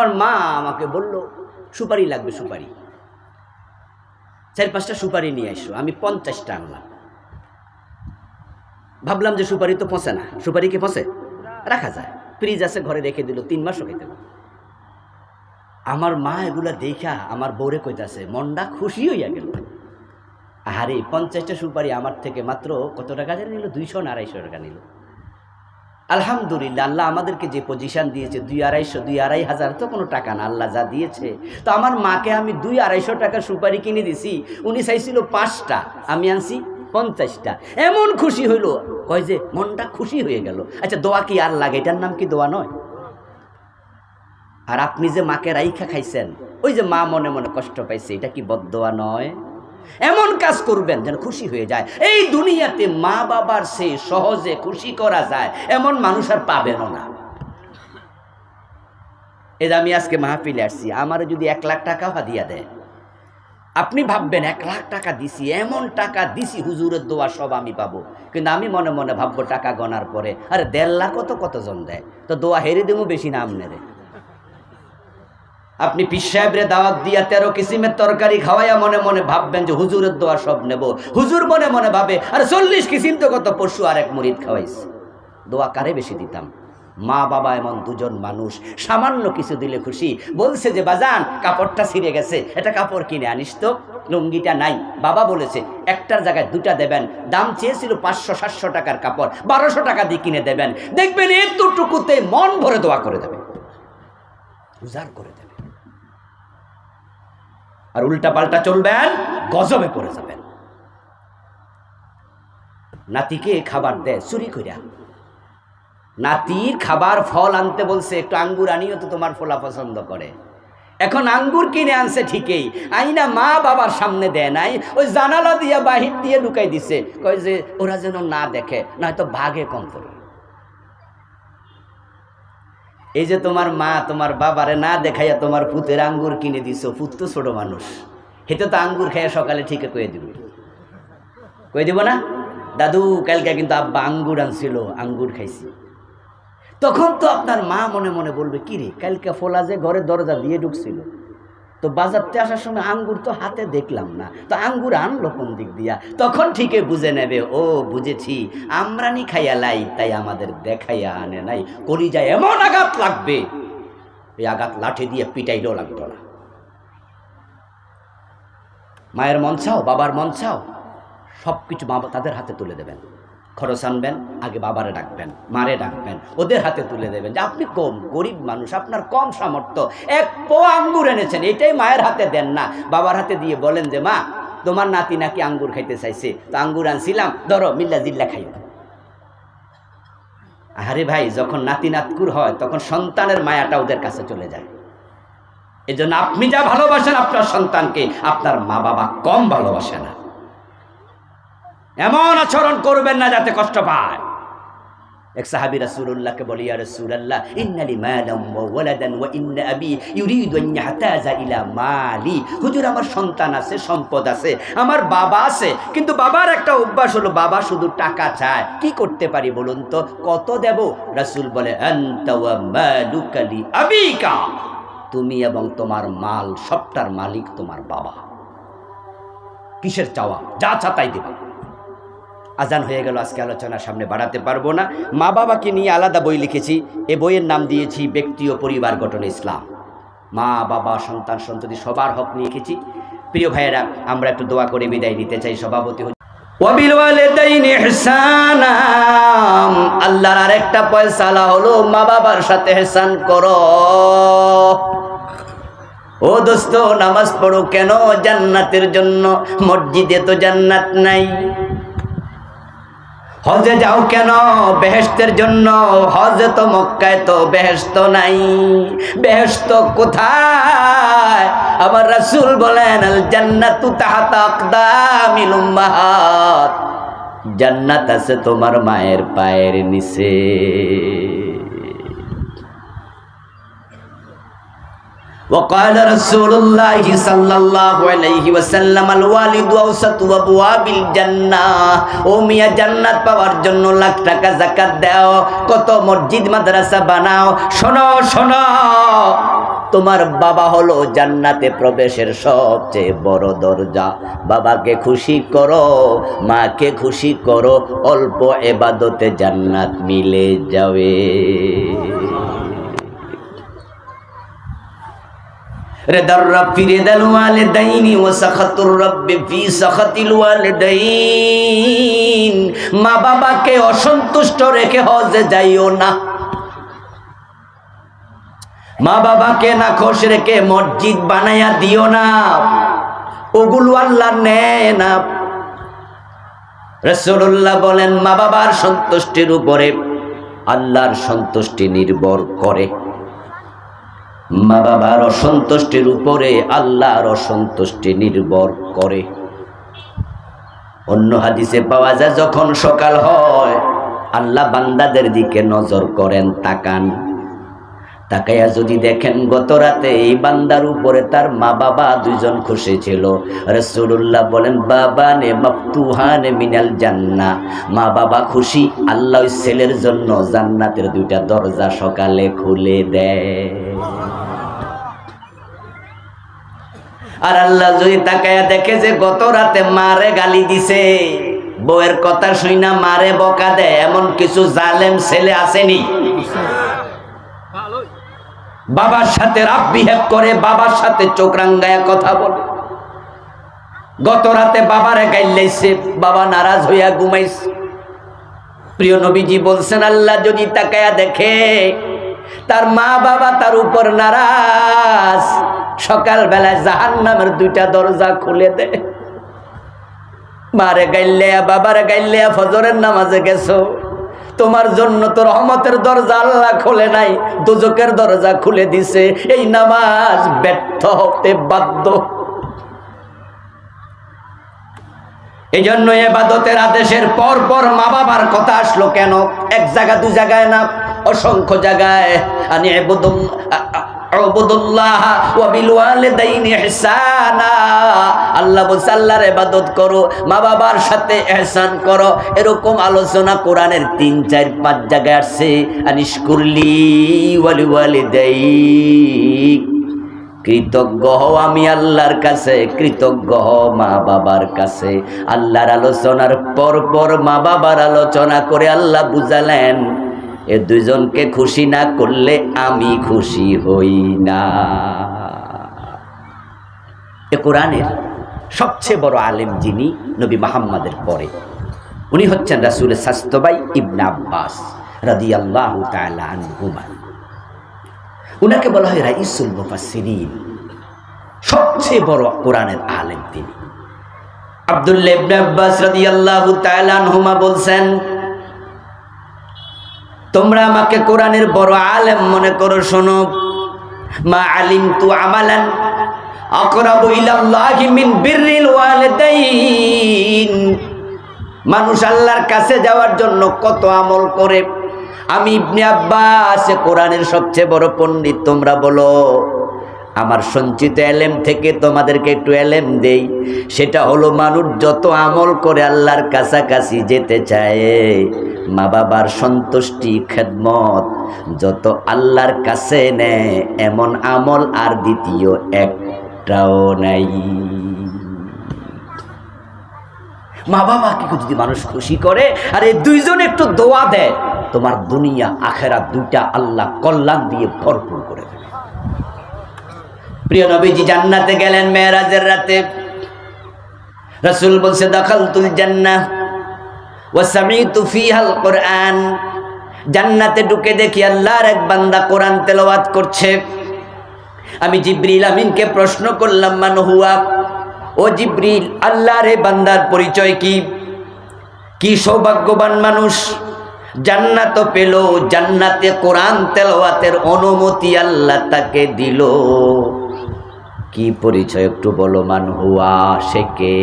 আমার মা আমাকে বলল, সুপারি লাগবে, সুপারি। চার, পাঁচটা সুপারি নিয়ে আসো, আমি পঞ্চাশটা আনলাম। ভাবলাম যে সুপারি তো পচে না, সুপারি কি পচে? রাখা যায়। ফ্রিজ আছে, ঘরে রেখে দিল, তিন মাসও খেতে। আমার মা এগুলা দেখা আমার বউরে কইতাছে, মনটা খুশি হইয়া গেল। আরে পঞ্চাশটা সুপারি আমার থেকে মাত্র কত টাকা নিল? দুইশো না আড়াইশো টাকা নিল। আলহামদুলিল্লাহ, আল্লাহ আমাদেরকে যে পজিশন দিয়েছে, দুই আড়াইশো, দুই আড়াই হাজার তো কোনো টাকা না, আল্লাহ যা দিয়েছে। তো আমার মাকে আমি দুই আড়াইশো টাকার সুপারি কিনে দিছি, উনি চাইছিল পাঁচটা, আমি আনছি পঞ্চাশটা। এমন খুশি হইল, কয় যে মনটা খুশি হয়ে গেল। আচ্ছা দোয়া কি আর লাগে? এটার নাম কি দোয়া নয়? আর আপনি যে মাকে রাইখা খাইছেন, ওই যে মা মনে মনে কষ্ট পাইছে, এটা কি বদোয়া নয়? এমন কাজ করবেন যেন খুশি হয়ে যায়। এই দুনিয়াতে মা বাবার সে সহজে খুশি করা যায়, এমন মানুষ আর পাবেনও না। যে আমি আজকে মাহফিলে আসছি, আমার যদি এক লাখ টাকা হাদিয়া দেয় আপনি ভাববেন, এক লাখ টাকা দিছি, এমন টাকা দিছি, হুজুরের দোয়া সব আমি পাবো। কিন্তু আমি মনে মনে ভাববো, টাকা গনার পরে, আরে দেড় লাখও তো কতজন দেয়? তো দোয়া হেরে দেবো, বেশি না আমনেরে আপনি পিস সাহেবরে দাওয়াত দিয়া তেরো কিসিমের তরকারি খাওয়াইয়া মনে মনে ভাববেন যে হুজুরের দোয়া সব নেব। হুজুর মনে মনে ভাবে, আর চল্লিশ কিসিম তো কত পশু আর এক মুরিদ খাওয়াইছে। দোয়া কারে বেশি দিতাম? মা বাবা এমন দুজন মানুষ, সামান্য কিছু দিলে খুশি। বলছে যে, বাজান, কাপড়টা ছিঁড়ে গেছে, এটা কাপড় কিনে আনিস তো। লুঙ্গিটা নাই। বাবা বলেছে, একটার জায়গায় দুটা দেবেন। দাম চেয়েছিল পাঁচশো, সাতশো টাকার কাপড়। বারোশো টাকা দিয়ে কিনে দেবেন। দেখবেন এতটুকুতে মন ভরে দোয়া করে দেবে। উজাড় করে দেবে। আর উল্টা পাল্টা চলবেন, গজবে পড়ে যাবেন। নাতিকে খাবার দেয় চুরি কইরা। নাতির খাবার ফল আনতে বলছে, একটু আঙ্গুর আনিও তো তোমার ফোলা পছন্দ করে। এখন আঙ্গুর কিনে আনছে ঠিকই, আইনা মা বাবার সামনে দেয় নাই, ওই জানালা দিয়া বাহির দিয়ে ঢুকাই দিছে। কয় যে, ওরা যেন না দেখে, নয়তো ভাগে কম করে এই যে তোমার মা, তোমার বাবারে না দেখাইয়া তোমার পুতের আঙ্গুর কিনে দিছ, পুত তো ছোট মানুষ। হেতে তো আঙ্গুর খাইয়া সকালে ঠিক কয়ে দিব। কয়ে দিব না? দাদু, কালকে কিন্তু আব্বা আঙ্গুর আনছিল, আঙ্গুর খাইছি। তখন তো আপনার মা মনে মনে বলবে, কিরে, কালকে ফোলা যে ঘরের দরজা দিয়ে ঢুকছিল। তো বাজারতে আসার সময় আঙ্গুর তো হাতে দেখলাম না। তো আঙ্গুর আনলো কোন দিক দিয়া? তখন ঠিকই বুঝে নেবে, ও, বুঝেছি। আমরা নি খাইয়া লাই, তাই আমাদের দেখাইয়া আনে নাই। কলিজায় এমন আঘাত লাগবে। এই আঘাত লাঠি দিয়ে পিটাইলেও লাগতো না। মায়ের মন চাও, বাবার মন চাও? সব কিছু বাবা তাদের হাতে তুলে দেবেন। খরচ আনবেন, আগে বাবারে ডাকবেন, মারে ডাকবেন, ওদের হাতে তুলে দেবেন যে আপনি কম, গরিব মানুষ, আপনার কম সামর্থ্য। এক পো আঙ্গুর এনেছেন এটাই মায়ের হাতে দেন না। বাবার হাতে দিয়ে বলেন যে, মা, তোমার নাতি নাকি আঙ্গুর খাইতে চাইছে। তো আঙ্গুর আনছিলাম, ধরো, মিল্লা জিল্লা খাইও। আরে ভাই, যখন নাতি নাতকুর হয়, তখন সন্তানের মায়াটা ওদের কাছে চলে যায়। এই জন্য আপনি যা ভালোবাসেন আপনার সন্তানকে, আপনার মা বাবা কম ভালোবাসে না। এমন আচরণ করবেন না যাতে কষ্ট পায়। এক সাহাবী রাসূলুল্লাহকে বলি, ইয়া রাসূলুল্লাহ ইন্নালি মালাম ওয়া ওয়ালাদান ওয়া ইন্না আবি ইউরিদু আন ইয়াহতাজা ইলা মালি। হুজুর, আমার সন্তান আছে, সম্পদ আছে, আমার বাবা আছে, কিন্তু বাবার একটা অভ্যাস হলো, বাবা শুধু টাকা চায়। কি করতে পারি বলুন তো? কত দেব? রাসূল বলে, আনতা ওয়া মালুকা লি আবিকা। তুমি এবং তোমার মাল, সবটার মালিক তোমার বাবা। কিসের চাওয়া? যা চাতাই দেবা। আজান হয়ে গেল, আজকে আলোচনার সামনে বাড়াতে পারব না। মা বাবাকে নিয়ে আলাদা বই লিখেছি, এ বইয়ের নাম দিয়েছি ব্যক্তি ও পরিবার গঠন ইসলাম। মা, বাবা, সন্তান, সন্ততি সবার হক নিয়ে লিখেছি। প্রিয় ভাইয়েরা, আমরা একটু দোয়া করে বিদায় নিতে চাই, সভাপতি আল্লাহর আরেকটা পয়সালা হলো মা বাবার সাথে হেসান করো। ও দোস্ত, নামাজ পড়ো কেন? জান্নাতের জন্য মসজিদে তো জান্নাত নাই। হজে যাও কেন? বেহেস্তের জন্য হজে তো মক্কায় তো বেহেস্ত নাই। বেহেস্ত কোথায়? আবার রাসুল বলেন জান্নাতু তাহাত জান্নাত আছে তোমার মায়ের পায়ের নিচে। وقال رسول الله صلى الله عليه وسلم الوالد اوسط ابواب الجنه ও মিয়া জান্নাত পাওয়ার জন্য লাখ টাকা যাকাত দাও কত মসজিদ মাদ্রাসা বানাও শোনো শোনো তোমার বাবা হলো জান্নাতে প্রবেশের সবচেয়ে বড় দরজা বাবাকে খুশি করো মাকে খুশি করো অল্প এবাদতে জান্নাত মিলে যাবে রব্বি ফি মা বাবাকে অসন্তুষ্ট রেখে হজে যাইও না। মা বাবাকে না খোশ রেখে মসজিদ বানাইয়া দিও না। ওগুলো আল্লাহ নেয় না। রসুল্লাহ বলেন, মা বাবার সন্তুষ্টির উপরে আল্লাহর সন্তুষ্টি নির্ভর করে। মা বাবার অসন্তুষ্টির উপরে আল্লাহর অসন্তুষ্টি নির্ভর করে। অন্য হাদিসে পাওয়া যায়, যখন সকাল হয়, আল্লাহ বান্দাদের দিকে নজর করেন, তাকান। তাকাইয়া যদি দেখেন গত রাতে এই বান্দার উপরে তার মা বাবা দুইজন খুশি ছিল। রসুল্লাহ বলেন, বাবা নে মাফতুহানে মিনাল জান্না। মা বাবা খুশি, আল্লাহ ছেলের জন্য জান্নাতের দুইটা দরজা সকালে খুলে দেয়। আর আল্লাহ যদি তাকায়া দেখে যে গত রাতে মারে গালি দিছে, বউয়ের কথা শুই না মারে বকা দেয়, এমন কিছু জালেম ছেলে আসেনি? বাবার সাথে রাব বিহেভ করে বাবার সাথে চোখ রাঙ্গায়া কথা বলে। গত রাতে বাবারে গাইলেছে বাবা নারাজ হইয়া ঘুমাইছে। প্রিয় নবীজি বলছেন, আল্লাহ যদি তাকায়া দেখে তার মা বাবা তার উপর নারাজ সকাল বেলায় জাহান নামের দুইটা দরজা খুলে দে। মারে গাইলিয়া বাবারে গাইলিয়া ফজরের নামাজে গেছো? তোমার জন্য তো রহমতের দরজা আল্লাহ খুলে নাই, দুজকের দরজা খুলে দিছে। এই নামাজ ব্যর্থ হতে বাধ্য। এই জন্য এবাদতের আদেশের পর পর মা বাবার কথা আসলো কেন? এক জায়গা, দু জায়গায় না? অসংখ্য জায়গায়। আনি এবাদত করো, মা বাবার সাথে এহসান করো। এরকম আলোচনা তিন, চার, পাঁচ জায়গায় কৃতজ্ঞ আমি আল্লাহর কাছে, কৃতজ্ঞ মা বাবার কাছে। আল্লাহর আলোচনার পর পর মা বাবার আলোচনা করে আল্লাহ বুঝালেন এ দুইজনকে খুশি না করলে আমি খুশি হই না। এ কোরআনের সবচেয়ে বড় আলেম যিনি নবী মাহাম্মাদের পরে, উনি হচ্ছেন রাসুলের স্বাস্থ্যবাই ইবনা আব্বাস রাদি আল্লাহ হুমা উনাকে বলা হয় রাইসুল মুফাসসিরিন, সবচেয়ে বড় কোরআনের আলেম তিনি। আব্দুল্লাহ ইবনে আব্বাস রাদিয়াল্লাহু তাআলা আনহুমা বলছেন তোমরা আমাকে কোরআনের বড় আলেম মনে করো, শোনো। মা আলিম তু আমালান বিররিল মানুষ আল্লাহর কাছে যাওয়ার জন্য কত আমল করে। আমি ইবনে আব্বাস কোরআনের সবচেয়ে বড় পণ্ডিত, তোমরা বলো। আমার সঞ্চিত এলেম থেকে তোমাদেরকে একটু এলেম দেই। সেটা হলো মানুষ যত আমল করে আল্লাহর কাছাকাছি যেতে চায় মা বাবার সন্তুষ্টি, খেদমত, যত আল্লাহর কাছে নেয়, এমন আমল আর দ্বিতীয় একটাও নাই। মা বাবাকে যদি মানুষ খুশি করে, আর এই দুইজন একটু দোয়া দেয়, তোমার দুনিয়া আখেরা দুইটা আল্লাহ কল্যাণ দিয়ে ভরপুর করে দেবে। প্রিয় নবীজি জান্নাতে গেলেন মেয়েরাজের রাতে। রসুল বলছে দখল তুল জান্না জান্নাতে ঢুকে দেখি আল্লাহর এক বান্দা কোরআন তেলাওয়াত করছে। আমি জিব্রিল আমিনকে প্রশ্ন করলাম, মান হুয়া? ও জিব্রিল, আল্লাহর এ বান্দার পরিচয় কি? কি সৌভাগ্যবান মানুষ। জান্নাত পেল, জান্নাতে কোরআন তেলাওয়াতের অনুমতি আল্লাহ তাকে দিল। কি পরিচয় একটু বলো, মান হুয়া, সে কে?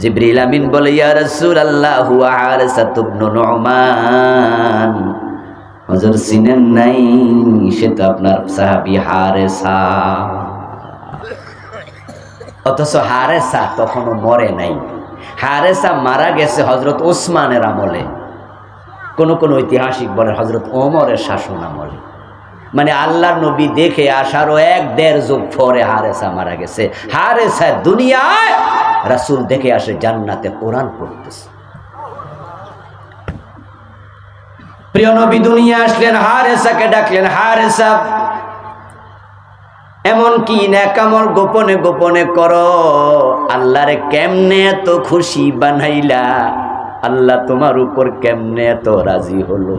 জিব্রিল আমিন বলে, ইয়া রাসূল আল্লাহ হুয়া হারিসাত নুমান। হযরত সিনেন নাই, সে তো আপনার সাহাবী হারেসা। অথচ হারেসা তখনও মরে নাই। হারেসা মারা গেছে হজরত ওসমানের আমলে। কোন কোন ঐতিহাসিক বলে হজরত ওমরের শাসন আমলে। মানে আল্লাহ নবী দেখে আসারও এক দেড় যুগ পরে হারেসা মারা গেছে। হারেসা দুনিয়ায় রাসূল দেখে আসে জান্নাতে কোরআন পড়তেছে। প্রিয় নবী, দুনিয়া আসলেন, হারেসাকে ডাকলেন, হারেসা, এমন কি ন্যাকামল গোপনে গোপনে করো? আল্লাহরে কেমনে এত খুশি বানাইলা? আল্লাহ তোমার উপর কেমনে এত রাজি হলো?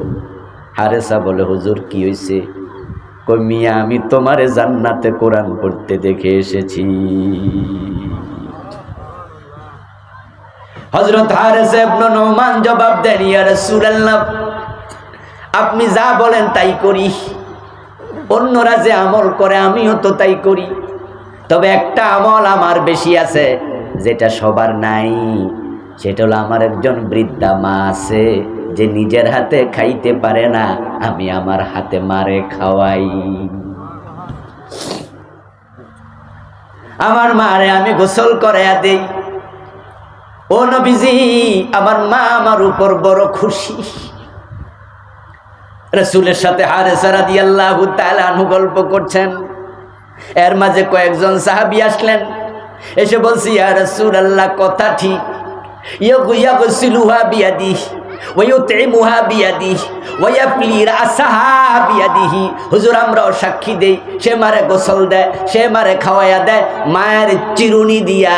হারেসা বলে, হুজুর, কি হয়েছে কই মিয়া, আমি তোমারে জান্নাতে কোরআন পড়তে দেখে এসেছি। হজরত হারেসা ইবনে জবাব দেন, ইয়া রাসূলুল্লাহ, আপনি যা বলেন তাই করি। অন্যরা যে আমল করে, আমিও তো তাই করি। তবে একটা আমল আমার বেশি আছে, যেটা সবার নাই, সেটা হলো আমার একজন বৃদ্ধা মা আছে। যে নিজের হাতে খাইতে পারে না, আমি আমার হাতে মারে খাওয়াই। আমার মারে আমি গোসল করে দেই। ও নবীজি, আমার মা আমার উপর বড় খুশি। রসুলের সাথে হারে সারা দিয়ে আল্লাহ তালু গল্প করছেন। এর মাঝে কয়েকজন সাহাবি আসলেন। এসে বলছি আর রসুল আল্লাহ কথা ঠিক। হুজুর আমরাও সাক্ষী দেই, সে মারে গোসল দেয়, সে মারে খাওয়াইয়া দেয়, মায়ের চিরুনি দিয়া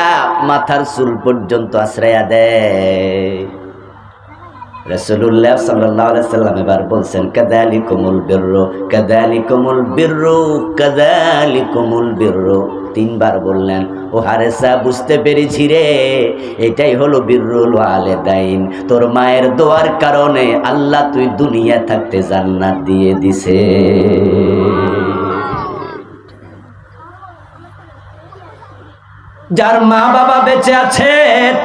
মাথার চুল পর্যন্ত আশ্রয়া দেয়। রসুল্লাহ সাল্লাম এবার বলছেন কাদালি কোমল বীর্র কাদালি কোমল বীর্র কাদালি কোমল বীর্র। তিনবার বললেন ও হারেসা বুঝতে পেরেছি রে। এটাই হলো বীররুল আলে দাইন তোর মায়ের দোয়ার কারণে আল্লাহ তুই দুনিয়া থাকতে জান্নাত দিয়ে দিছে। যার মা বাবা বেঁচে আছে,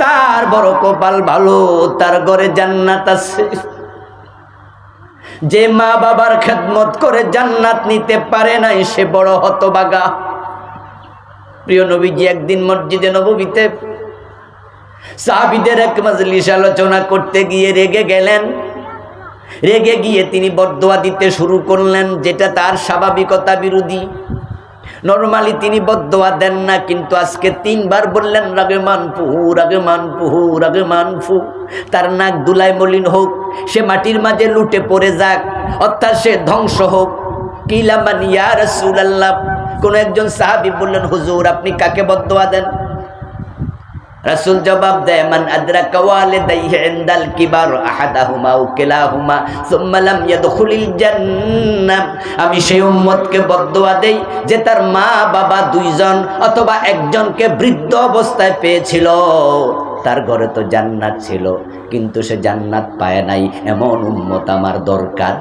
তার বড় কপাল ভালো, তার ঘরে জান্নাত আছে। যে মা বাবার খেদমত করে জান্নাত নিতে পারে নাই, সে বড় হতবাগা। প্রিয় নবীজি, একদিন মসজিদে নবীতে সাহাবিদের এক মজলিস আলোচনা করতে গিয়ে রেগে গেলেন। রেগে গিয়ে তিনি বদোয়া দিতে শুরু করলেন, যেটা তার স্বাভাবিকতা বিরোধী। নর্মালি তিনি বদোয়া দেন না, কিন্তু আজকে তিনবার বললেন রাগে মানপুহু রাগে মানপুহু রাগে মানফু তার নাক দুলাই মলিন হোক, সে মাটির মাঝে লুটে পড়ে যাক, অর্থাৎ সে ধ্বংস হোক। কিলামান ইয়া রাসূলুল্লাহ কোন একজন সাহাবী বললেন হুজুর আপনি কাকে বদোয়া দেন? রাসূল জবাব দেয় মান আদরাকা ওয়ালিদাইহি ইনদাল কিবার আহাদাহুমা আও কিলাহুমা সুম্মা লাম ইয়াদখুলিল জান্নাহ। আমি সেই উম্মতকে বদদোয়া দেই যে তার মা বাবা দুইজন অথবা একজনকে বৃদ্ধ অবস্থায় পেয়েছিল। তার ঘরে তো জান্নাত ছিল কিন্তু সে জান্নাত পায় নাই। এমন উম্মত আমার দরকার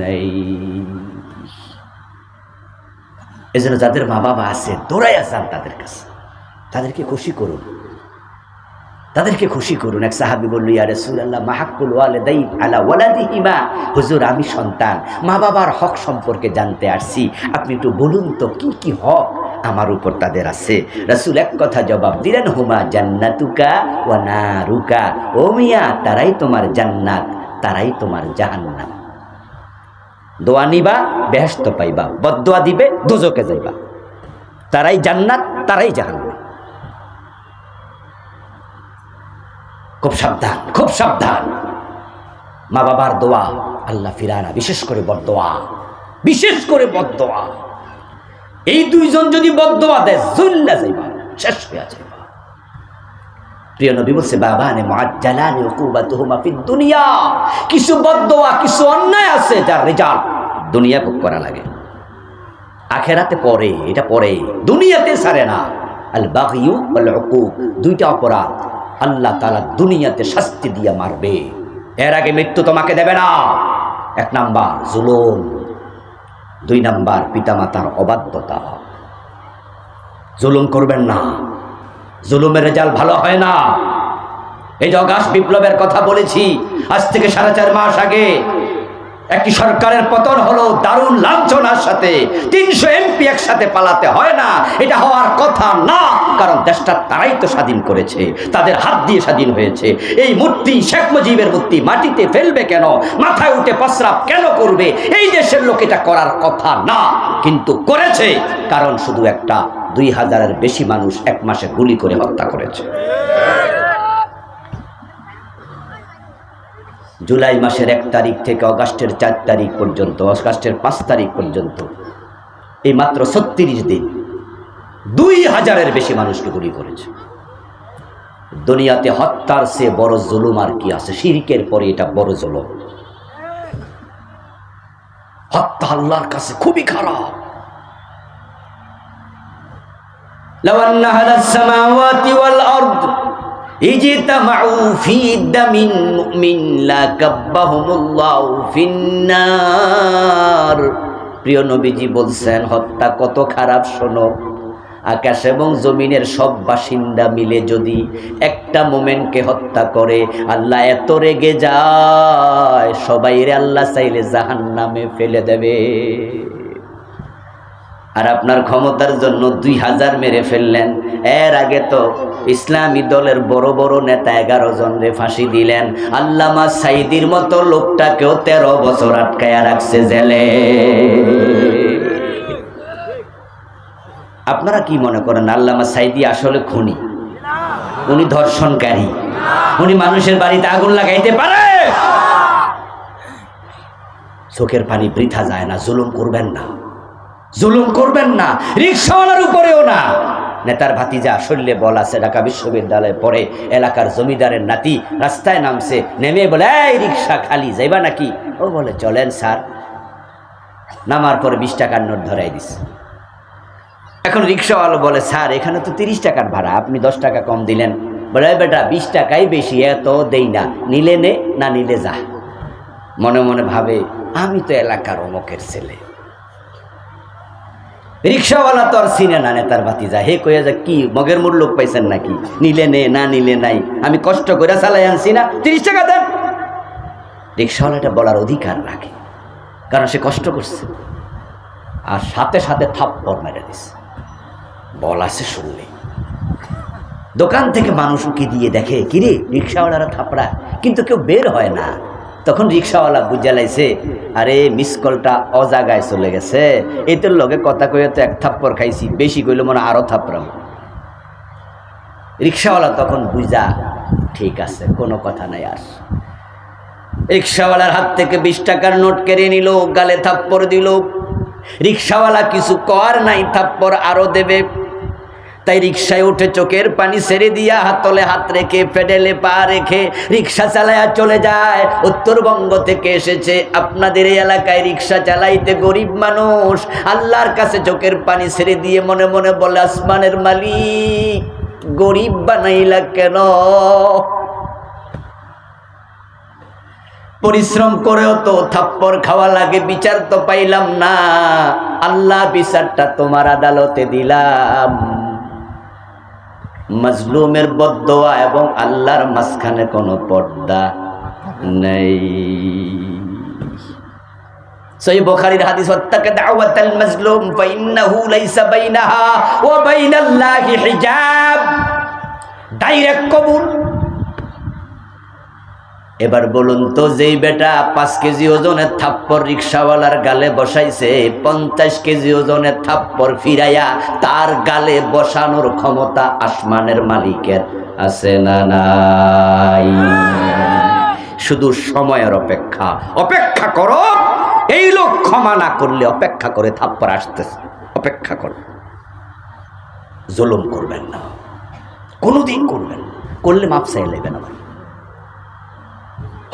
নেই। এজন্য যাদের মা বাবা আছে দৌড়াই যান তাদের কাছে। তাদেরকে খুশি করুন। তাদেরকে খুশি করুন। এক সাহাবি বলল, ইয়া রাসূলুল্লাহ, মাহাক্কুল ওয়ালিদাই আলা ওয়ালাদিহিমা। হুজুর, আমি সন্তান। মা বাবার হক সম্পর্কে জানতে আসছি। আপনি একটু বলুন তো, কি কি হক আমার উপর তাদের আছে? রাসূল এক কথা জবাব দিলেন, হুমা জান্নাতুকা ওয়া নারুকা। ও মিয়া, তারাই তোমার জান্নাত, তারাই তোমার জাহান্নাম। দোয়া নিবা, বেহেশত পাইবা, বদদোয়া দিবে, দোজকে যাইবা। তারাই জান্নাত, তারাই জাহান্নাম। খুব সাবধান খুব সাবধান। মা বাবার দোয়া, আল্লাহ ফিরানা, বিশেষ করে বদোয়া বিশেষ করে বদোয়া এই দুইজন যদি বদোয়া দেয়, জুল্লা যাইবা, শেষ হয়ে যাইবা। প্রিয় নবী বলছে, বাবানে মুআজ্জালানি উকুবাতুহুমা ফিদ দুনিয়া। কিছু বদদোয়া, কিছু অন্যায় আছে যার রেজাল্ট দুনিয়া ভোগ করা লাগে। আখেরাতে পরে এটা পরে দুনিয়াতে সারে না। আল বাগিউ ওয়াল উকুব, দুইটা অপরাধ। আল্লাহ তাআলা দুনিয়াতে শাস্তি দিয়ে মারবে। এর আগে মৃত্যু তোমাকে দেবে না। এক নাম্বার, জুলুম। দুই নাম্বার, পিতামাতার অবাধ্যতা। জুলুম করবেন না। জুলুমের রেজাল্ট ভালো হয় না। এই যে অগাস্ট বিপ্লবের কথা বলেছি, আজ থেকে সাড়ে চার মাস আগে একটি সরকারের পতন হলো, দারুণ লাঞ্ছনার সাথে, তিনশো এমপি একসাথে পালাতে হয় না। এটা হওয়ার কথা না, কারণ দেশটা তারাই তো স্বাধীন করেছে, তাদের হাত দিয়ে স্বাধীন হয়েছে। এই মূর্তি শেখ মুজিবের মূর্তি মাটিতে ফেলবে কেন? মাথায় উঠে প্রস্রাব কেন করবে? এই দেশের লোক এটা করার কথা না, কিন্তু করেছে, কারণ শুধু একটা দুই হাজারের বেশি মানুষ এক মাসে গুলি করে হত্যা করেছে। জুলাই মাসের এক তারিখ থেকে অগাস্টের চার তারিখ পর্যন্ত, অগাস্টের পাঁচ তারিখ পর্যন্ত এই মাত্র ছত্রিশ দিন দুই হাজারের বেশি মানুষকে গুলি করেছে। দুনিয়াতে হত্যার সে বড় জুলুম আর কি আছে? শিরিকের পরে এটা বড় জুলুম। হত্যা আল্লাহর কাছে খুবই খারাপ। لو أن أهل السماوات والأرض اجتمعوا في دم مؤمن لكبهم الله في النار প্রিয় নবীজি বলছেন হত্যা কত খারাপ শোনো আকাশ এবং জমিনের সব বাসিন্দা মিলে যদি একটা মোমেন্টকে হত্যা করে আল্লাহ এত রেগে যায় সবাই রে আল্লাহ চাইলে জাহান নামে ফেলে দেবে আর আপনার ক্ষমতার জন্য দুই হাজার মেরে ফেললেন। এর আগে তো ইসলামী দলের বড় বড় নেতা এগারো জন রে ফাঁসি দিলেন। আল্লামা সাইদির মতো লোকটাকেও তেরো বছর আটকায়া রাখছে জেলে। আপনারা কি মনে করেন, আল্লামা সাইদি আসলে খুনি? উনি ধর্ষণকারী। উনি মানুষের বাড়িতে আগুন লাগাইতে পারে? চোখের পানি বৃথা যায় না, জুলুম করবেন না। জুলুম করবেন না, রিক্সাওয়ালার উপরেও না। নেতার ভাতিজা শরীরে বল আছে, ঢাকা বিশ্ববিদ্যালয়ে পড়ে এলাকার জমিদারের নাতি রাস্তায় নামছে, নেমে বলে, এই রিক্সা খালি, যাইবা নাকি? ও বলে, চলেন স্যার। নামার পরে বিশ টাকার নোট ধরাই দিছে। এখন রিক্সাওয়ালা বলে, স্যার, এখানে তো তিরিশ টাকার ভাড়া, আপনি দশ টাকা কম দিলেন। বলে বেটা, বিশ টাকাই বেশি, এত দেই না, নিলে নে, না নিলে যা। মনে মনে ভাবে, আমি তো এলাকার অমকের ছেলে। রিক্সাওয়ালা তো আর চিনে না নেতার বাতি যায় হে কইয়া যা কি, মগের মূল লোক পাইছেন নাকি? নিলে নে, না নিলে নাই। আমি কষ্ট করে চালাই আনছি না। তিরিশ টাকা দেন। রিক্সাওয়ালাটা বলার অধিকার রাখে, কারণ সে কষ্ট করছে। আর সাথে সাথে থাপ্পড় মেরে দিছে। বল আছে শুনলে। দোকান থেকে মানুষ উকি দিয়ে দেখে, কিরে, রিক্সাওয়ালারা থাপড়া কিন্তু কেউ বের হয় না। তখন রিক্সাওয়ালা বুঝালাইছে আরে মিস কলটা অজাগায় চলে গেছে। এই তোর লগে কথা কইয়া তো এক থাপ্পড় খাইছি, বেশি কইলে মনে হয় আরও থাপড়াম রিক্সাওয়ালা তখন বুঝা, ঠিক আছে, কোনো কথা নাই আর। রিক্সাওয়ালার হাত থেকে বিশ টাকার নোট কেড়ে নিল, গালে থাপ্পড় দিল। রিক্সাওয়ালা কিছু কর নাই, থাপ্পড় আরও দেবে। তাই রিক্সায় উঠে চোখের পানি ছেড়ে দিয়া হাতলে হাত রেখে পেডেলে পা রেখে রিক্সা চালায়া চলে যায়। উত্তরবঙ্গ থেকে এসেছে, আপনাদের এই এলাকায় রিক্সা চালাইতে গরিব মানুষ। আল্লাহর কাছে চোখের পানি ছেড়ে দিয়ে মনে মনে বলে, আসমানের মালিক, গরিব বানাইলা কেন? পরিশ্রম করেও তো থাপ্পড় খাওয়া লাগে, বিচার তো পাইলাম না। আল্লাহ বিচারটা তোমার আদালতে দিলাম। মজলুমের বদোয়া এবং আল্লাহর মাঝখানে কোনো পর্দা নেই। সহি বুখারীর হাদিস ওয়াত্তাকা দাওয়াতাল মাজলুম, ফাইন্নাহু লাইসা বাইনাহা ওয়া বাইনাল্লাহি হিজাব। ডাইরেক্ট কবুল। এবার বলুন তো, যেই বেটা পাঁচ কেজি ওজনের থাপ্পর রিক্সাওয়ালার গালে বসাইছে, পঞ্চাশ কেজি ওজনের থাপ্পর ফিরাইয়া তার গালে বসানোর ক্ষমতা আসমানের মালিকের আছে না নাই? শুধু সময়ের অপেক্ষা। অপেক্ষা করো, এই লোক ক্ষমা না করলে অপেক্ষা করে থাপ্পর আসতেছে। অপেক্ষা করো। জুলুম করবেন না। কোনোদিন করবেন। করলে মাপ চাই নেবেন আমার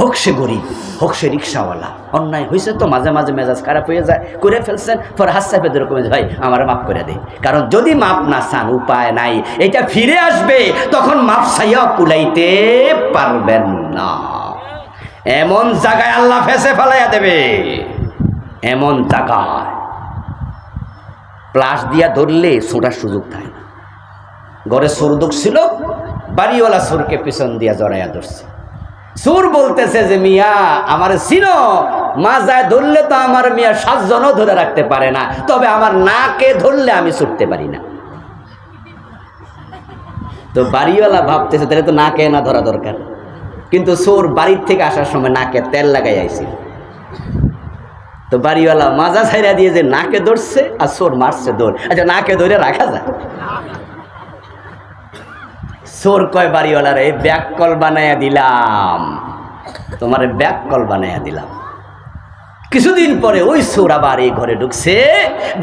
হোক সে গরিব, হোক সে রিক্সাওয়ালা। অন্যায় হয়েছে তো মাঝে মাঝে মেজাজ খারাপ হয়ে যায়। করে ফেলছেন পরে হাস সাহেবের এরকম ভাই, আমার মাফ করে দে। কারণ যদি মাপ না চান, উপায় নাই। এটা ফিরে আসবে, তখন মাপ সাইয়া কুলাইতে পারবেন না। এমন জায়গায় আল্লাহ ফেসে ফেলাইয়া দেবে। এমন জায়গায়। প্লাস দিয়া ধরলে ছোটার সুযোগ থাকে না। ঘরে সুরদুক ছিল, বাড়িওয়ালা সুরকে পিছন দিয়া জড়াইয়া ধরছে। সুর বলতেছে যে, মিয়া, আমার সিনো, মাজায় ধরলে তো আমার মিয়া সাতজনও ধরে রাখতে পারে না। তবে আমার নাকে ধরলে আমি ছুটতে পারি না। তো বাড়িওয়ালা ভাবতেছে, তাহলে তো নাকে না ধরা দরকার। কিন্তু সোর বাড়ির থেকে আসার সময় নাকে তেল লাগাই আইছিল। তো বাড়িওয়ালা মাজা ছাইরা দিয়ে যে, নাকে ধরছে আর সোর মারছে দৌড় আচ্ছা নাকে ধরে রাখা যায় সোর কয় বাড়িওয়ালার এই ব্যাক কল বানাইয়া দিলাম। তোমার ব্যাক কল বানাইয়া দিলাম। কিছুদিন পরে ওই সোর আবার এই ঘরে ঢুকছে।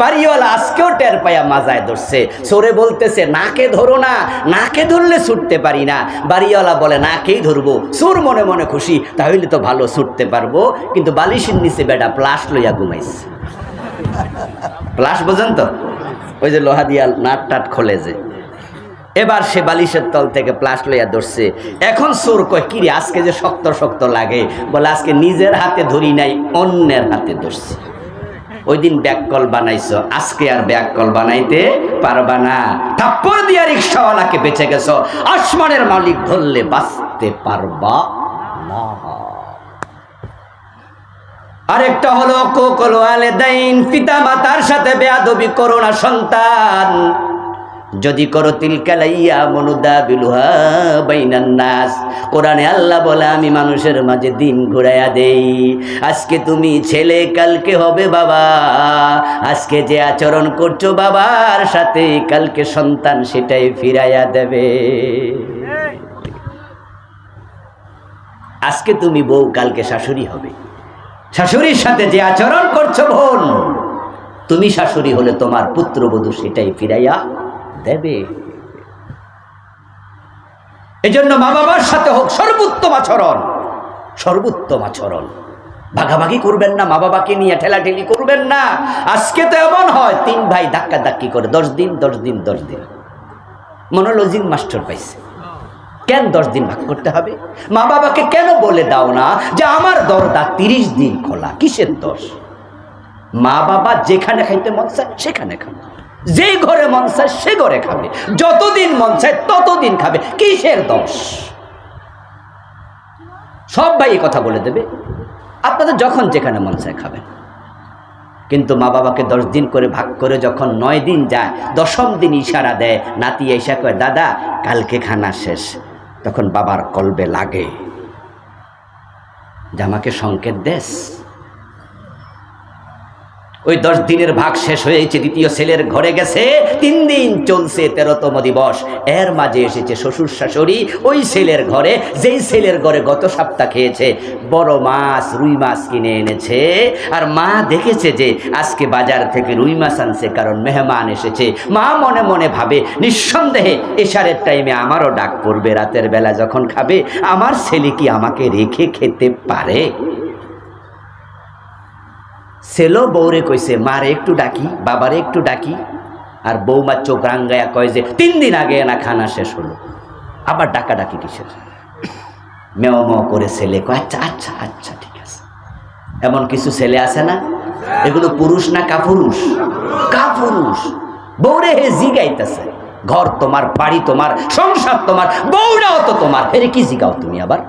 বাড়িওয়ালা আজকেও টের পায়া মাজায় ধরছে। সোরে বলতেছে, নাকে ধরো না, নাকে ধরলে ছুটতে পারি না। বাড়িওয়ালা বলে, নাকেই ধরবো। সোর মনে মনে খুশি, তাহলে তো ভালো, ছুটতে পারব। কিন্তু বালিশের নিচে বেটা প্লাস লইয়া ঘুমাইছে। প্লাস বোঝেন তো? ওই যে লোহা দিয়া নাট টাট খোলে যে। এবার সে বালিশের তল থেকে প্লাস লইয়া ধরছে। এখন সোর কয় কিরে আজকে যে শক্ত শক্ত লাগে। বলে, আজকে নিজের হাতে ধরি নাই, অন্যের হাতে ধরছি। ওই দিন ব্যাককল বানাইছো, আজকে আর ব্যাককল বানাইতে পারবা না। থাপ্পড় দিয়া রিক্সাওয়ালাকে বেঁচে গেছো, আসমানের মালিক ধরলে বাঁচতে পারবা না। আরেকটা হলো, কোকল ওয়ালেদাইন পিতা মাতার সাথে বেয়াদবি করো না সন্তান। যদি করো তিলকালাইয়া মনুদা বিলুহা বাইনান নাস, কোরআনে আল্লাহ বলে, আমি মানুষের মাঝে দিন ঘুরাইয়া দেই। আজকে তুমি ছেলে, কালকে হবে বাবা। আজকে যে আচরণ করছ বাবার সাথে, কালকে সন্তান সেটাই ফিরাইয়া দেবে। আজকে তুমি বউ, কালকে শাশুড়ি হবে। শাশুড়ির সাথে যে আচরণ করছ বোন, তুমি শাশুড়ি হলে তোমার পুত্রবধূ সেটাই ফিরাইয়া দেবে। এজন্য মা বাবার সাথে হোক সর্বোত্তম আচরণ সর্বোত্তম আচরণ। ভাগাভাগি করবেন না, মা বাবাকে নিয়ে ঠেলাঠেলি করবেন না। আজকে তো এমন হয়, তিন ভাই ধাক্কা ধাক্কি করে, দশ দিন দশ দিন দশ দিন। মনোলজিং মাস্টার পাইছে। কেন দশ দিন ভাগ করতে হবে? মা বাবাকে কেন বলে দাও না যে আমার দরদা তিরিশ দিন খোলা? কিসের দোষ? মা বাবা যেখানে খাইতে মন চায়, সেখানে খাবে যে ঘরে মন চায় সে ঘরে খাবে। যতদিন মন চায় ততদিন খাবে। কিসের দোষ? সব ভাই কথা বলে দেবে। আপনাদের যখন যেখানে মন চায় খাবেন। কিন্তু মা বাবাকে দশ দিন করে ভাগ করে যখন নয় দিন যায়, দশম দিন ইশারা দেয়, নাতি এসা কয়, দাদা, কালকে খানা শেষ। তখন বাবার কলবে লাগে। যে আমাকে সংকেত দেশ ওই দশ দিনের ভাগ শেষ হয়েছে, দ্বিতীয় ছেলের ঘরে গেছে। তিন দিন চলছে তেরোতম দিবস। এর মাঝে এসেছে শ্বশুর শাশুড়ি, ওই ছেলের ঘরে, যেই ছেলের ঘরে গত সপ্তাহ খেয়েছে, বড় মাছ, রুই মাছ কিনে এনেছে। আর মা দেখেছে যে আজকে বাজার থেকে রুই মাছ আনছে, কারণ মেহমান এসেছে। মা মনে মনে ভাবে, নিঃসন্দেহে এশারের টাইমে আমারও ডাক পড়বে, রাতের বেলা যখন খাবে, আমার ছেলে কি আমাকে রেখে খেতে পারে? ছেলেও বউরে কইছে, মারে একটু ডাকি, বাবারে একটু ডাকি। আর বৌমা চোখ রাঙ্গায়া কয় যে, তিন দিন আগে না খানা শেষ হলো। আবার ডাকা ডাকি কিসের? মেও মেও করে ছেলে কয় আচ্ছা আচ্ছা আচ্ছা ঠিক আছে। এমন কিছু ছেলে আছে না? এগুলো পুরুষ না কাপুরুষ? কাপুরুষ। বৌরে হে জিগাইতেছে, ঘর তোমার, বাড়ি তোমার, সংসার তোমার, বউরাও তো তোমার। এরে কি জিগাও তুমি আবার?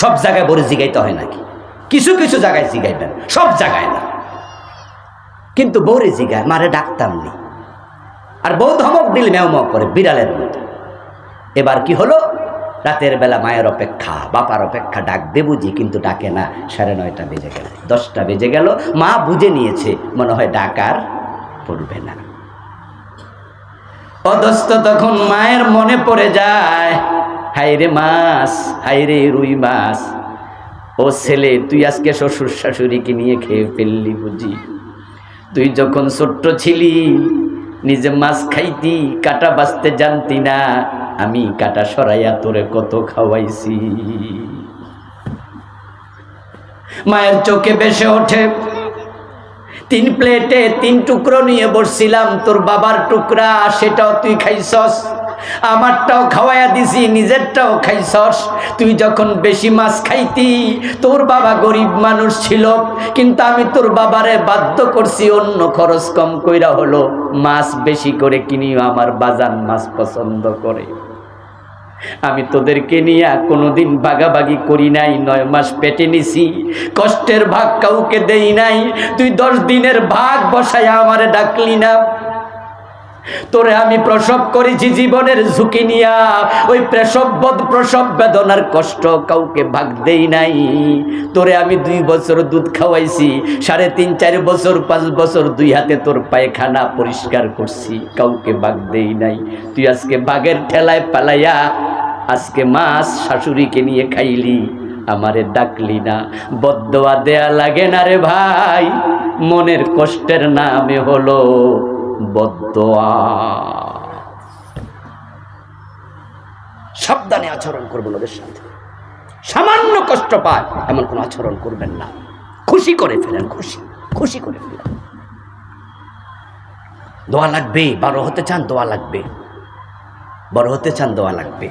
সব জায়গায় বলে জিগাইতে হয় নাকি? কিছু কিছু জায়গায় জিগাইবেন সব জায়গায় না। কিন্তু বৌরে জিগায়, মারে ডাকতাম নি। আর বউ ধমক দিল মেও করে, বিড়ালের মতো। এবার কি হলো? রাতের বেলা মায়ের অপেক্ষা বাপার অপেক্ষা, ডাক দে বুঝি, কিন্তু ডাকে না, সাড়ে নয়টা বেজে গেল, দশটা বেজে গেল। মা বুঝে নিয়েছে, মনে হয় ডাকার পড়বে না। অদস্ত তখন মায়ের মনে পড়ে যায় হাইরে মাছ হাইরে রুই মাছ। ও ছেলে, তুই আজকে শ্বশুর শাশুড়িকে নিয়ে খেয়ে ফেললি বুঝি? তুই যখন ছোট্ট ছিলি, নিজে মাছ খাইতি, কাটা বাঁচতে জানতি না, আমি কাটা সরাইয়া তোরে কত খাওয়াইছি। মায়ের চোখে বেসে ওঠে। তিন প্লেটে তিন টুকরো নিয়ে বসছিলাম, তোর বাবার টুকরা, সেটাও তুই খাইছস? আমারটাও খাওয়াইয়া দিছি, নিজেরটাও খাইছস। তুই যখন বেশি মাছ খাইতি, তোর বাবা গরিব মানুষ ছিল, কিন্তু আমি তোর বাবারে বাধ্য করছি অন্য খরচ কম কইরা হলো মাছ বেশি করে কিনিও, আমার বাজান মাছ পছন্দ করে। আমি তোদেরকে নিয়ে কোনোদিন বাগাবাগি করি নাই, নয় মাস পেটে নিছি, কষ্টের ভাগ কাউকে দেই নাই। তুই দশ দিনের ভাগ বসায় আমারে ডাকলি না। তোরে আমি প্রসব করেছি জীবনের ঝুঁকি নিয়া। ওই প্রসব বদ- প্রসব বেদনার কষ্ট কাউকে ভাগ দেই নাই। তোরে আমি দুই বছর দুধ খাওয়াইছি, সাড়ে তিন, চার বছর, পাঁচ বছর দুই হাতে তোর পায়খানা পরিষ্কার করছি, কাউকে ভাগ দেই নাই। তুই আজকে বাঘের ঠেলায় পালাইয়া আজকে মাছ শাশুড়িকে নিয়ে খাইলি, আমারে ডাকলি না। বদোয়া দেয়া লাগে না রে ভাই, মনের কষ্টের নামে হলো সাবধানে আচরণ করবেন ওদের সাথে। সামান্য কষ্ট পায়, এমন কোনো আচরণ করবেন না। খুশি করে ফেলেন, খুশি খুশি করে ফেলেন। দোয়া লাগবে, বড় হতে চান, দোয়া লাগবে। বড় হতে চান, দোয়া লাগবে।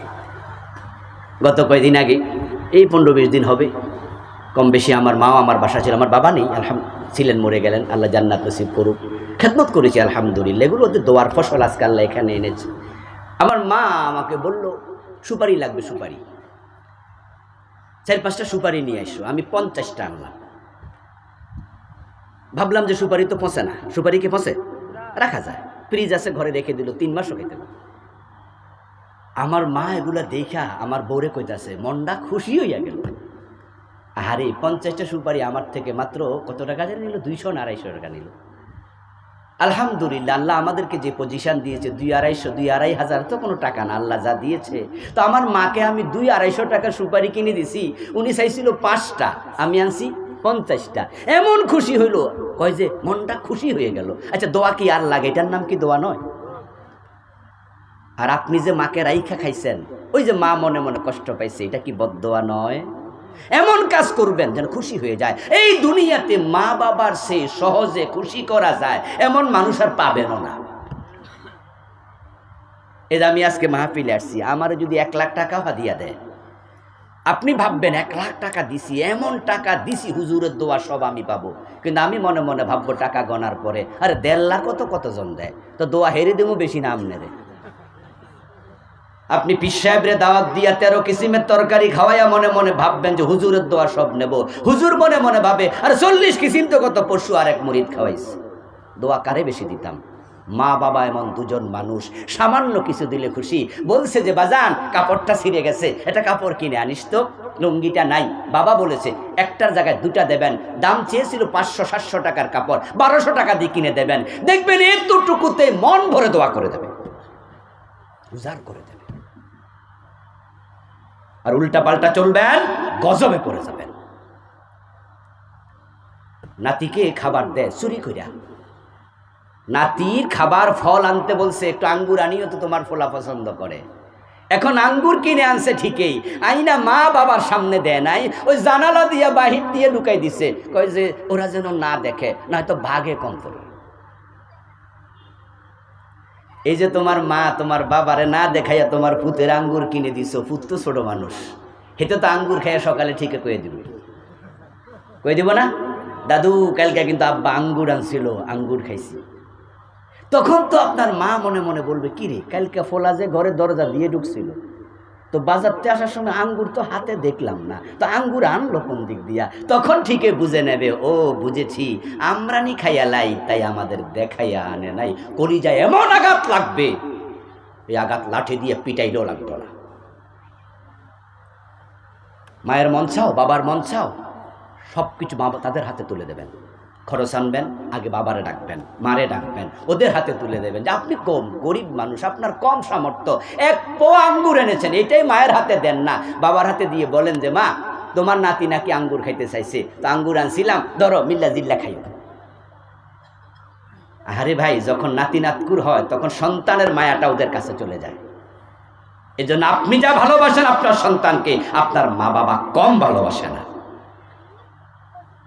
গত কয়েকদিন আগে, এই পনেরো বিশ দিন হবে কম বেশি আমার মাও আমার বাসা ছিল, আমার বাবা নেই, আলহাম ছিলেন, মরে গেলেন, আল্লাহ জান্নাত নসিব করুক। খেদমত করেছি, আলহামদুলিল্লাহ। এগুলো হচ্ছে দোয়ার ফসল আজকে আল্লাহ এখানে এনেছে। আমার মা আমাকে বলল, সুপারি লাগবে, সুপারি। চার পাঁচটা সুপারি নিয়ে এসো আমি পঞ্চাশটা আনলাম। ভাবলাম যে সুপারি তো পচে না, সুপারি কি পচে? রাখা যায়। ফ্রিজ আছে, ঘরে রেখে দিল, তিন মাসও খেতে আমার মা এগুলা দেখা, আমার বউরে কইতাছে, মনটা খুশি হইয়া গেল। আরে, পঞ্চাশটা সুপারি আমার থেকে মাত্র কত টাকা জানি নিল? দুইশো না আড়াইশো টাকা নিল। আলহামদুলিল্লাহ, আল্লাহ আমাদেরকে যে পজিশান দিয়েছে, দুই আড়াইশো, দুই আড়াই হাজার তো কোনো টাকা না, আল্লাহ যা দিয়েছে। তো আমার মাকে আমি দুই আড়াইশো টাকা সুপারি কিনে দিছি, উনি চাইছিল পাঁচটা, আমি আনছি পঞ্চাশটা। এমন খুশি হইল, কয় যে, মনটা খুশি হয়ে গেল। আচ্ছা দোয়া কি আর লাগে? এটার নাম কি দোয়া নয়? আর আপনি যে মাকে রাইখা খাইছেন, ওই যে মা মনে মনে কষ্ট পাইছে, এটা কি বদোয়া নয়? এমন কাজ করবেন যেন খুশি হয়ে যায়। এই দুনিয়াতে মা বাবার সে সহজে খুশি করা যায়, এমন মানুষ আর পাবেনও না। এই আমি আজকে মাহফিলে আসছি, আমার যদি এক লাখ টাকা হাদিয়া দেয় আপনি ভাববেন, এক লাখ টাকা দিছি, এমন টাকা দিছি, হুজুরের দোয়া সব আমি পাবো। কিন্তু আমি মনে মনে ভাববো, টাকা গনার পরে, আরে দেড় লাখও তো কতজন দেয়? তো দোয়া হেরে দেবো, বেশি নাম নেবে। আপনি পিস সাহেবরে দাওয়াত দিয়া তেরো কিসিমের তরকারি খাওয়াইয়া মনে মনে ভাববেন যে হুজুরের দোয়া সব নেব। হুজুর মনে মনে ভাবে, আর চল্লিশ কিসিম তো কত পশু আর এক মুরিদ খাওয়াইছে। দোয়া কারে বেশি দিতাম? মা বাবা এমন দুজন মানুষ, সামান্য কিছু দিলে খুশি। বলছে যে, বাজান, কাপড়টা ছিঁড়ে গেছে, এটা কাপড় কিনে আনিস তো। লুঙ্গিটা নাই। বাবা বলেছে, একটার জায়গায় দুটা দেবেন। দাম চেয়েছিল পাঁচশো, সাতশো টাকার কাপড়। বারোশো টাকা দিয়ে কিনে দেবেন। দেখবেন এতটুকুতে মন ভরে দোয়া করে দেবে। উজাড় করে দেবে। আর উল্টা পাল্টা চলবেন, গজবে পড়ে যাবেন। নাতিকে খাবার দেয় চুরি কইরা। নাতির খাবার ফল আনতে বলছে, একটু আঙ্গুর আনিও তো তোমার ফোলা পছন্দ করে। এখন আঙ্গুর কিনে আনছে ঠিকই, আইনা মা বাবার সামনে দেয় নাই, ওই জানালা দিয়া বাহির দিয়ে ঢুকাই দিছে। কয় যে, ওরা যেন না দেখে, নয়তো ভাগে কম করবে এই যে তোমার মা, তোমার বাবারে না দেখাইয়া তোমার পুতের আঙ্গুর কিনে দিছো, পুত তো ছোট মানুষ। হেতে তো আঙ্গুর খাইয়া সকালে ঠিক কয়ে দিবে। কয়ে দিব না? দাদু, কালকে কিন্তু আব্বা আঙ্গুর আনছিল, আঙ্গুর খাইছি। তখন তো আপনার মা মনে মনে বলবে, কিরে, কালকে ফোলা যে ঘরে দরজা দিয়ে ঢুকছিল। তো বাজারতে আসার সময় আঙ্গুর তো হাতে দেখলাম না। তো আঙ্গুর আনলো কোন দিক দিয়া? তখন ঠিকই বুঝে নেবে, ও, বুঝেছি, আমরানি খাইয়া লাই, তাই আমাদের দেখাইয়া আনে নাই। করি যায় এমন আঘাত লাগবে। এই আঘাত লাঠি দিয়ে পিটাইলেও লাগতো না মায়ের মন চাও, বাবার মন চাও? সব কিছু বাবা তাদের হাতে তুলে দেবেন। খরচ আনবেন, আগে বাবারে ডাকবেন, মারে ডাকবেন, ওদের হাতে তুলে দেবেন যে আপনি কম, গরিব মানুষ, আপনার কম সামর্থ্য। এক পো আঙ্গুর এনেছেন, এটাই মায়ের হাতে দেন না। বাবার হাতে দিয়ে বলেন যে, মা, তোমার নাতি নাকি আঙ্গুর খাইতে চাইছে। তো আঙ্গুর আনছিলাম, ধরো, মিল্লা জিল্লা খাইও। আরে ভাই, যখন নাতি নাতকুর হয়, তখন সন্তানের মায়াটা ওদের কাছে চলে যায়। এজন্য আপনি যা ভালোবাসেন আপনার সন্তানকে, আপনার মা বাবা কম ভালোবাসে না।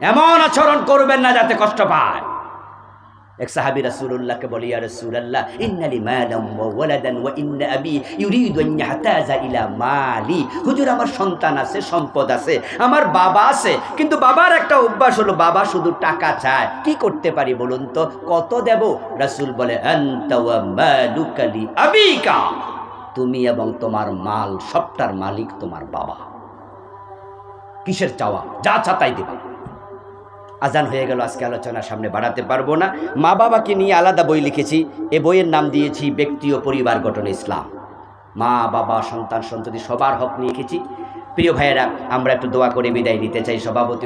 এমন আচরণ করবেন না যাতে কষ্ট পায়। এক সাহাবি বলি মালি। হুজুর, আমার সন্তান আছে, সম্পদ আছে, আমার বাবা আছে, কিন্তু বাবার একটা অভ্যাস হলো, বাবা শুধু টাকা চায়। কি করতে পারি বলুন তো? কত দেব? রাসূল বলে তুমি এবং তোমার মাল, সবটার মালিক তোমার বাবা। কিসের চাওয়া? যা চাতাই দেবা। আজান হয়ে গেল, আজকে আলোচনা সামনে বাড়াতে পারব না। মা বাবাকে নিয়ে আলাদা বই লিখেছি, এ বইয়ের নাম দিয়েছি ব্যক্তি ও পরিবার গঠন ইসলাম। মা, বাবা, সন্তান, সন্ততি সবার হক নিয়ে লিখেছি। প্রিয় ভাইয়েরা, আমরা একটু দোয়া করে বিদায় নিতে চাই, সভাপতি